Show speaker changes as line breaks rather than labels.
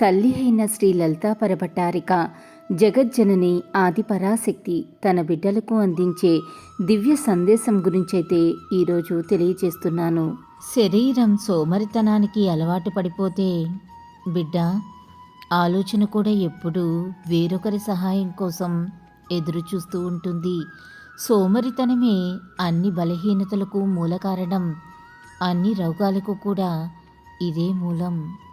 తల్లి అయిన శ్రీ లలితా పరభట్టారిక. జగజ్జనని ఆది పరాశక్తి తన బిడ్డలకు అందించే దివ్య సందేశం గురించైతే ఈరోజు తెలియజేస్తున్నాను. శరీరం సోమరితనానికి అలవాటు పడిపోతే బిడ్డ ఆలోచన కూడా ఎప్పుడూ వేరొకరి సహాయం కోసం ఎదురు చూస్తూ ఉంటుంది. సోమరితనమే అన్ని బలహీనతలకు మూల కారణం అన్ని రోగాలకు కూడా ఇదే మూలం.